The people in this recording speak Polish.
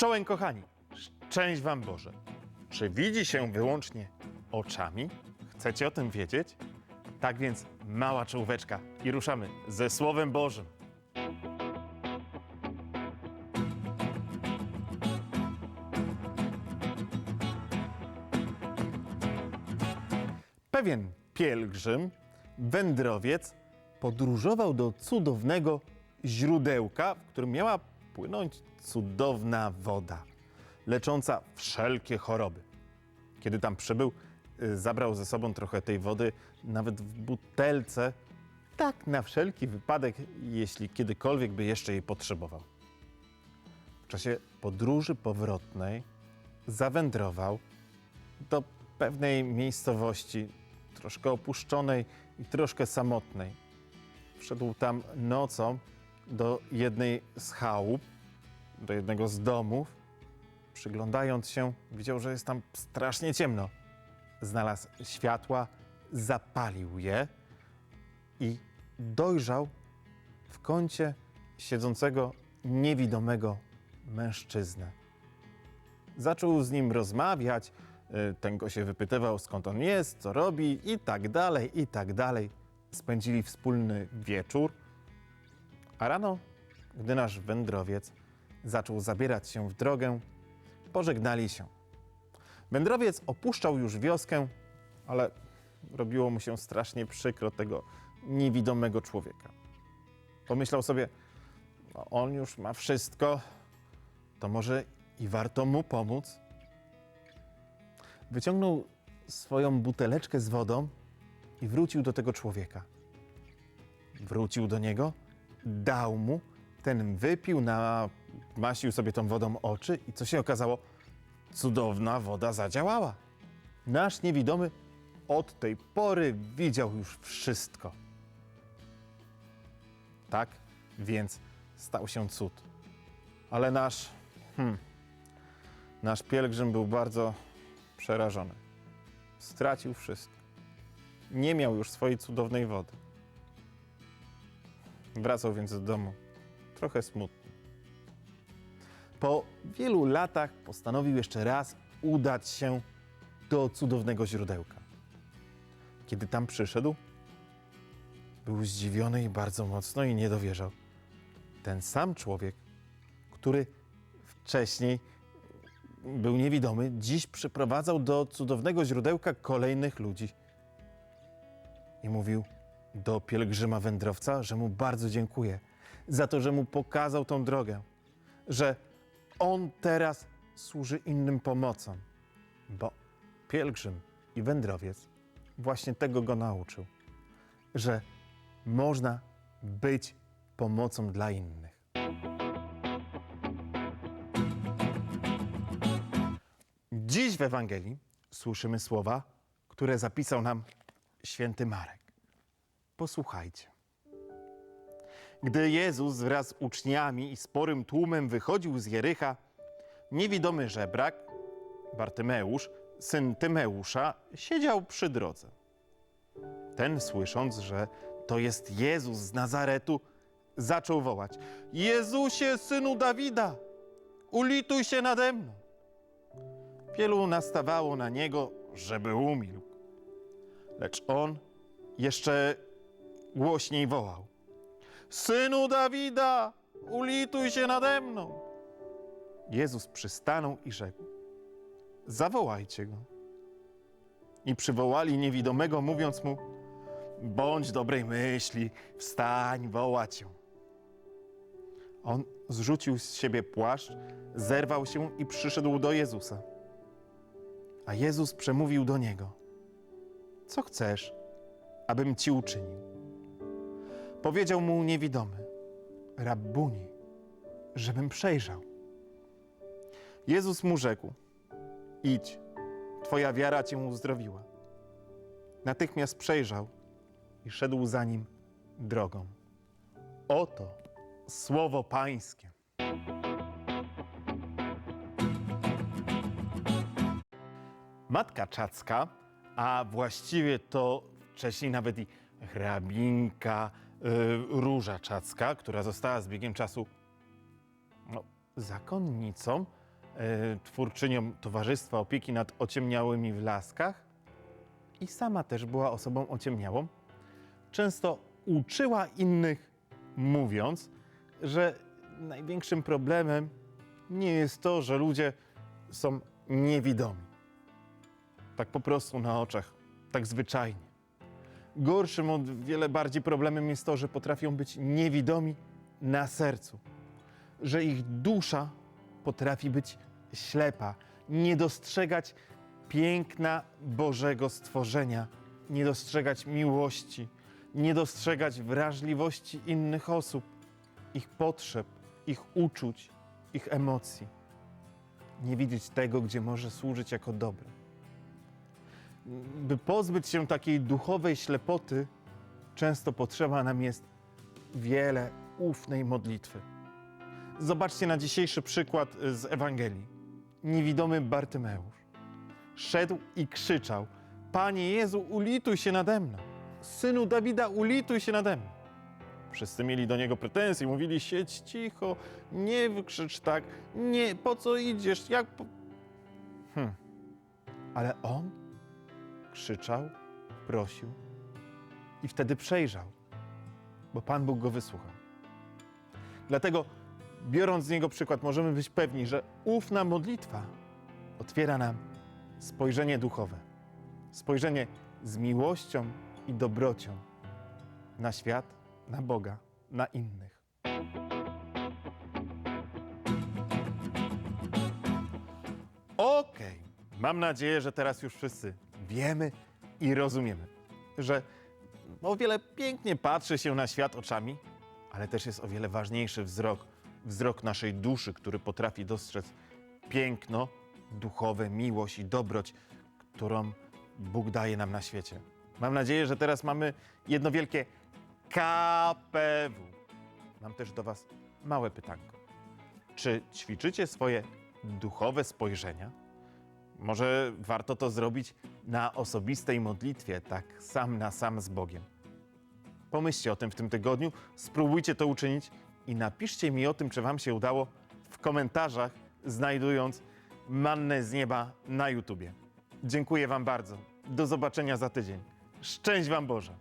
Czołem kochani, szczęść wam Boże. Czy widzi się wyłącznie oczami? Chcecie o tym wiedzieć? Tak więc mała czołóweczka i ruszamy ze Słowem Bożym. Pewien pielgrzym, wędrowiec, podróżował do cudownego źródełka, w którym miała płynąć cudowna woda, lecząca wszelkie choroby. Kiedy tam przybył, y, zabrał ze sobą trochę tej wody, nawet w butelce, tak na wszelki wypadek, jeśli kiedykolwiek by jeszcze jej potrzebował. W czasie podróży powrotnej zawędrował do pewnej miejscowości, troszkę opuszczonej i troszkę samotnej. Wszedł tam nocą do jednej z chałup, do jednego z domów. Przyglądając się, widział, że jest tam strasznie ciemno. Znalazł światła, zapalił je i dojrzał w kącie siedzącego niewidomego mężczyznę. Zaczął z nim rozmawiać, y, ten go się wypytywał skąd on jest, co robi i tak dalej, i tak dalej. Spędzili wspólny wieczór, a rano, gdy nasz wędrowiec zaczął zabierać się w drogę, pożegnali się. Wędrowiec opuszczał już wioskę, ale robiło mu się strasznie przykro tego niewidomego człowieka. Pomyślał sobie, no on już ma wszystko, to może i warto mu pomóc. Wyciągnął swoją buteleczkę z wodą i wrócił do tego człowieka. Wrócił do niego, dał mu, ten wypił, namasił sobie tą wodą oczy i co się okazało? Cudowna woda zadziałała. Nasz niewidomy od tej pory widział już wszystko. Tak więc stał się cud. Ale nasz, hmm, nasz pielgrzym był bardzo przerażony. Stracił wszystko. Nie miał już swojej cudownej wody. Wracał więc do domu, trochę smutny. Po wielu latach postanowił jeszcze raz udać się do cudownego źródełka. Kiedy tam przyszedł, był zdziwiony i bardzo mocno i nie dowierzał. Ten sam człowiek, który wcześniej był niewidomy, dziś przyprowadzał do cudownego źródełka kolejnych ludzi. I mówił do pielgrzyma wędrowca, że mu bardzo dziękuję za to, że mu pokazał tą drogę, że on teraz służy innym pomocą, bo pielgrzym i wędrowiec właśnie tego go nauczył, że można być pomocą dla innych. Dziś w Ewangelii słyszymy słowa, które zapisał nam święty Marek. Posłuchajcie. Gdy Jezus wraz z uczniami i sporym tłumem wychodził z Jericha, niewidomy żebrak, Bartymeusz, syn Tymeusza, siedział przy drodze. Ten, słysząc, że to jest Jezus z Nazaretu, zaczął wołać: Jezusie, synu Dawida, ulituj się nade mną. Wielu nastawało na niego, żeby umilkł. Lecz on jeszcze głośniej wołał: Synu Dawida, ulituj się nade mną. Jezus przystanął i rzekł: Zawołajcie go. I przywołali niewidomego, mówiąc mu: Bądź dobrej myśli, wstań, woła cię. On zrzucił z siebie płaszcz, zerwał się i przyszedł do Jezusa. A Jezus przemówił do niego: Co chcesz, abym ci uczynił? Powiedział mu niewidomy: Rabbuni, żebym przejrzał. Jezus mu rzekł: Idź, twoja wiara cię uzdrowiła. Natychmiast przejrzał i szedł za nim drogą. Oto słowo Pańskie. Matka Czacka, a właściwie to wcześniej nawet i hrabinka Róża Czacka, która została z biegiem czasu no, zakonnicą, twórczynią Towarzystwa Opieki nad Ociemniałymi w Laskach i sama też była osobą ociemniałą, często uczyła innych, mówiąc, że największym problemem nie jest to, że ludzie są niewidomi. Tak po prostu na oczach, tak zwyczajnie. Gorszym, o wiele bardziej problemem jest to, że potrafią być niewidomi na sercu, że ich dusza potrafi być ślepa, nie dostrzegać piękna Bożego stworzenia, nie dostrzegać miłości, nie dostrzegać wrażliwości innych osób, ich potrzeb, ich uczuć, ich emocji. Nie widzieć tego, gdzie może służyć jako dobre. By pozbyć się takiej duchowej ślepoty, często potrzeba nam jest wiele ufnej modlitwy. Zobaczcie na dzisiejszy przykład z Ewangelii. Niewidomy Bartymeusz szedł i krzyczał: Panie Jezu, ulituj się nade mną! Synu Dawida, ulituj się nade mną! Wszyscy mieli do niego pretensje, mówili: Siedź cicho, nie wykrzycz tak, nie, po co idziesz, jak. Po... Hm. Ale on krzyczał, prosił i wtedy przejrzał, bo Pan Bóg go wysłuchał. Dlatego, biorąc z niego przykład, możemy być pewni, że ufna modlitwa otwiera nam spojrzenie duchowe, spojrzenie z miłością i dobrocią na świat, na Boga, na innych. Okej, mam nadzieję, że teraz już wszyscy wiemy i rozumiemy, że o wiele pięknie patrzy się na świat oczami, ale też jest o wiele ważniejszy wzrok, wzrok naszej duszy, który potrafi dostrzec piękno, duchowe, miłość i dobroć, którą Bóg daje nam na świecie. Mam nadzieję, że teraz mamy jedno wielkie KPW. Mam też do Was małe pytanko. Czy ćwiczycie swoje duchowe spojrzenia? Może warto to zrobić na osobistej modlitwie, tak sam na sam z Bogiem. Pomyślcie o tym w tym tygodniu, spróbujcie to uczynić i napiszcie mi o tym, czy Wam się udało w komentarzach, znajdując mannę z nieba na YouTubie. Dziękuję Wam bardzo. Do zobaczenia za tydzień. Szczęść Wam Boże!